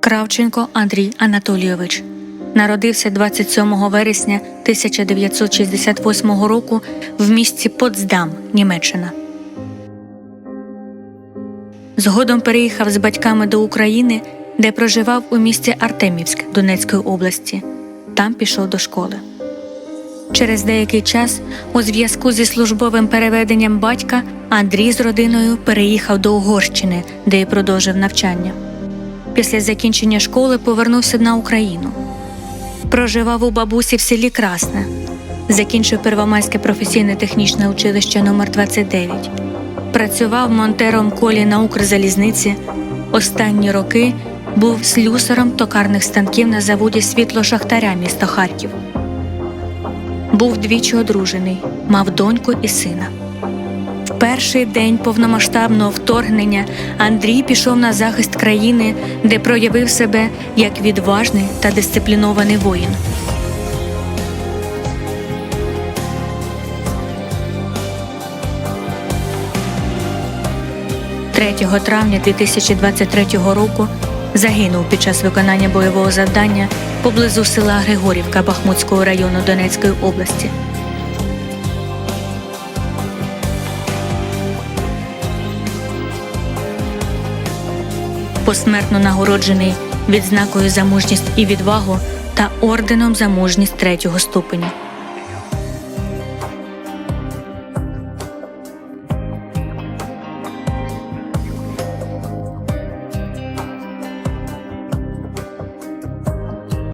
Кравченко Андрій Анатолійович народився 27 вересня 1968 року в місті Потсдам, Німеччина. Згодом переїхав з батьками до України, де проживав у місті Артемівськ Донецької області. Там пішов до школи. Через деякий час, у зв'язку зі службовим переведенням батька, Андрій з родиною переїхав до Угорщини, де й продовжив навчання. Після закінчення школи повернувся на Україну. Проживав у бабусі в селі Красне. Закінчив Первомайське професійне технічне училище номер 29 Працював монтером колі на Укрзалізниці. Останні роки був слюсаром токарних станків на заводі світло-шахтаря міста Харків. Був двічі одружений, мав доньку і сина. В перший день повномасштабного вторгнення Андрій пішов на захист країни, де проявив себе як відважний та дисциплінований воїн. Третього травня 2023 року загинув під час виконання бойового завдання поблизу села Григорівка Бахмутського району Донецької області. Посмертно нагороджений відзнакою за мужність і відвагу та орденом за мужність третього ступеня.